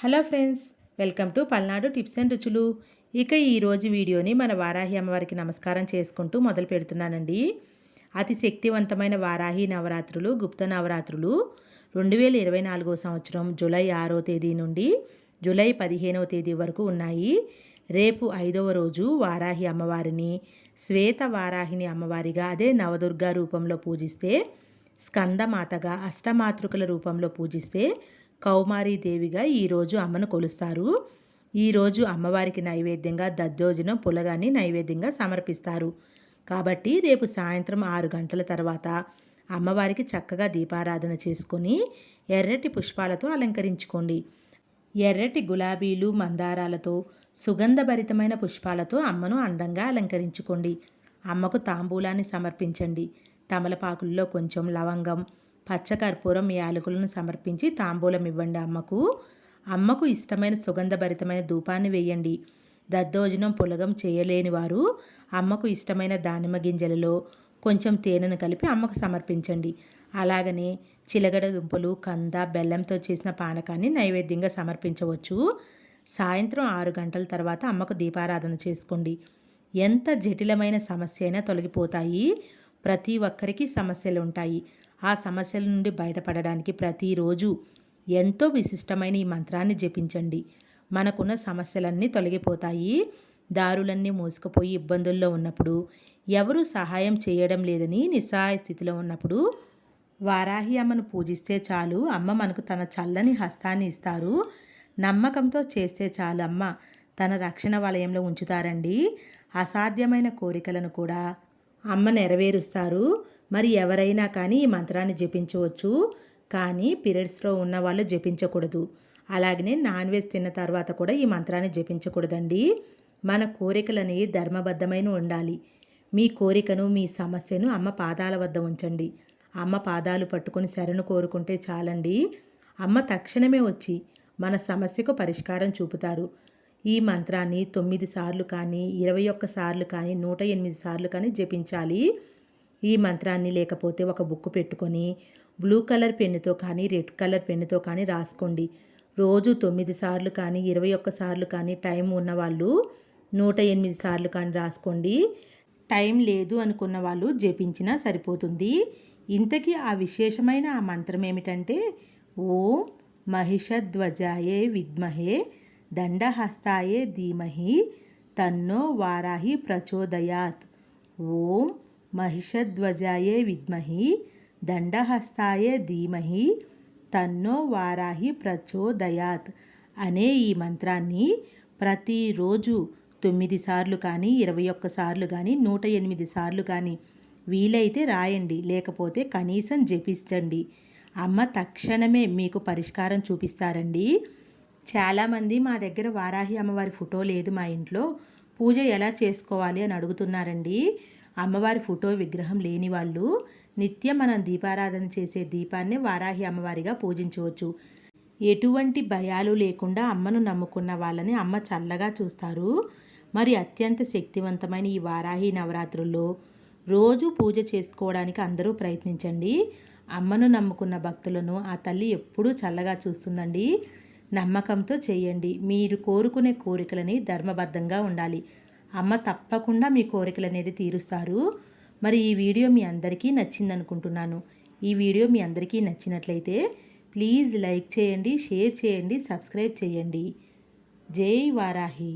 Hello friends welcome to Palnadu tips and రుచులు. ఇక ఈరోజు వీడియోని మన వారాహి అమ్మవారికి నమస్కారం చేసుకుంటూ మొదలు పెడుతున్నానండి. అతి శక్తివంతమైన వారాహి నవరాత్రులు గుప్త నవరాత్రులు రెండు వేల ఇరవై నాలుగో సంవత్సరం జూలై ఆరో తేదీ నుండి జూలై పదిహేనవ తేదీ వరకు ఉన్నాయి. రేపు ఐదవ రోజు వారాహి అమ్మవారిని శ్వేత వారాహిని అమ్మవారిగా అదే నవదుర్గా రూపంలో పూజిస్తే స్కందమాతగా అష్టమాతృకల రూపంలో పూజిస్తే కౌమారీదేవిగా ఈరోజు అమ్మను కొలుస్తారు. ఈరోజు అమ్మవారికి నైవేద్యంగా దద్దోజనం పులగాన్ని నైవేద్యంగా సమర్పిస్తారు. కాబట్టి రేపు సాయంత్రం ఆరు గంటల తర్వాత అమ్మవారికి చక్కగా దీపారాధన చేసుకొని ఎర్రటి పుష్పాలతో అలంకరించుకోండి. ఎర్రటి గులాబీలు మందారాలతో సుగంధభరితమైన పుష్పాలతో అమ్మను అందంగా అలంకరించుకోండి. అమ్మకు తాంబూలాన్ని సమర్పించండి. తమలపాకుల్లో కొంచెం లవంగం పచ్చకర్పూరం యాలకులను సమర్పించి తాంబూలం ఇవ్వండి అమ్మకు. అమ్మకు ఇష్టమైన సుగంధభరితమైన ధూపాన్ని వేయండి. దద్దోజనం పులగం చేయలేని వారు అమ్మకు ఇష్టమైన దానిమ్మ గింజలలో కొంచెం తేనెను కలిపి అమ్మకు సమర్పించండి. అలాగనే చిలగడ దుంపలు కంద బెల్లంతో చేసిన పానకాన్ని నైవేద్యంగా సమర్పించవచ్చు. సాయంత్రం ఆరు గంటల తర్వాత అమ్మకు దీపారాధన చేసుకోండి. ఎంత జటిలమైన సమస్య అయినా తొలగిపోతాయి. ప్రతి ఒక్కరికి సమస్యలు ఉంటాయి ఆ సమస్యల నుండి బయటపడడానికి ప్రతిరోజు ఎంతో విశిష్టమైన ఈ మంత్రాన్ని జపించండి. మనకున్న సమస్యలన్నీ తొలగిపోతాయి. దారులన్నీ మూసుకుపోయి ఇబ్బందుల్లో ఉన్నప్పుడు ఎవరు సహాయం చేయడం లేదని నిస్సహాయ స్థితిలో ఉన్నప్పుడు వారాహి అమ్మను పూజిస్తే చాలు. అమ్మ మనకు తన చల్లని హస్తాన్ని ఇస్తారు. నమ్మకంతో చేస్తే చాలు అమ్మ. తన రక్షణ వలయంలో ఉంచుతారండి. అసాధ్యమైన కోరికలను కూడా అమ్మ నెరవేరుస్తారు. మరి ఎవరైనా కానీ ఈ మంత్రాన్ని జపించవచ్చు. కానీ పీరియడ్స్లో ఉన్న వాళ్ళు జపించకూడదు. అలాగనే నాన్ వెజ్ తిన్న తర్వాత కూడా ఈ మంత్రాన్ని జపించకూడదండి. మన కోరికలని ధర్మబద్ధమైన ఉండాలి. మీ కోరికను మీ సమస్యను అమ్మ పాదాల వద్ద ఉంచండి. అమ్మ పాదాలు పట్టుకొని శరణు కోరుకుంటే చాలండి. అమ్మ తక్షణమే వచ్చి మన సమస్యకు పరిష్కారం చూపుతారు. ఈ మంత్రాన్ని తొమ్మిది సార్లు కానీ ఇరవై ఒక్క సార్లు కానీ నూట ఎనిమిది సార్లు కానీ జపించాలి. ఈ మంత్రాన్ని లేకపోతే ఒక బుక్ పెట్టుకొని బ్లూ కలర్ పెన్నుతో కానీ రెడ్ కలర్ పెన్నుతో కానీ రాసుకోండి. రోజు తొమ్మిది సార్లు కానీ ఇరవై ఒక్క సార్లు కానీ టైం ఉన్నవాళ్ళు నూట ఎనిమిది సార్లు కానీ రాసుకోండి. టైం లేదు అనుకున్న వాళ్ళు జపించినా సరిపోతుంది. ఇంతకీ ఆ విశేషమైన ఆ మంత్రం ఏమిటంటే ఓం మహిషధ్వజాయే విద్మహే దండహస్తాయే ధీమహి తన్నో వారాహి ప్రచోదయాత్. ఓం మహిషధ్వజాయే విద్మహి దండహస్తాయే ధీమహి తన్నో వారాహి ప్రచోదయాత్. అనే ఈ మంత్రాన్ని ప్రతిరోజు తొమ్మిది సార్లు కానీ ఇరవై ఒక్క సార్లు కానీ నూట ఎనిమిది సార్లు కానీ వీలైతే రాయండి లేకపోతే కనీసం జపించండి అమ్మ తక్షణమే మీకు పరిష్కారం చూపిస్తారండి. చాలామంది మా దగ్గర వారాహి అమ్మవారి ఫోటో లేదు మా ఇంట్లో. పూజ ఎలా చేసుకోవాలి అని అడుగుతున్నారండి. అమ్మవారి ఫోటో విగ్రహం లేని వాళ్ళు నిత్యం మనం దీపారాధన చేసే దీపాన్ని వారాహి అమ్మవారిగా పూజించవచ్చు. ఎటువంటి భయాలు లేకుండా అమ్మను నమ్ముకున్న వాళ్ళని అమ్మ చల్లగా చూస్తారు. మరి అత్యంత శక్తివంతమైన ఈ వారాహి నవరాత్రుల్లో రోజు పూజ చేసుకోవడానికి అందరూ ప్రయత్నించండి. అమ్మను నమ్ముకున్న భక్తులను ఆ తల్లి ఎప్పుడూ చల్లగా చూస్తుందండి. నమ్మకంతో చేయండి. మీరు కోరుకునే కోరికలని ధర్మబద్ధంగా ఉండాలి. అమ్మ తప్పకుండా మీ కోరికలు అనేది తీరుస్తారు. మరి ఈ వీడియో మీ అందరికీ నచ్చింది అనుకుంటున్నాను ఈ వీడియో మీ అందరికీ నచ్చినట్లయితే ప్లీజ్ లైక్ చేయండి షేర్ చేయండి సబ్స్క్రైబ్ చేయండి. జై వారాహి.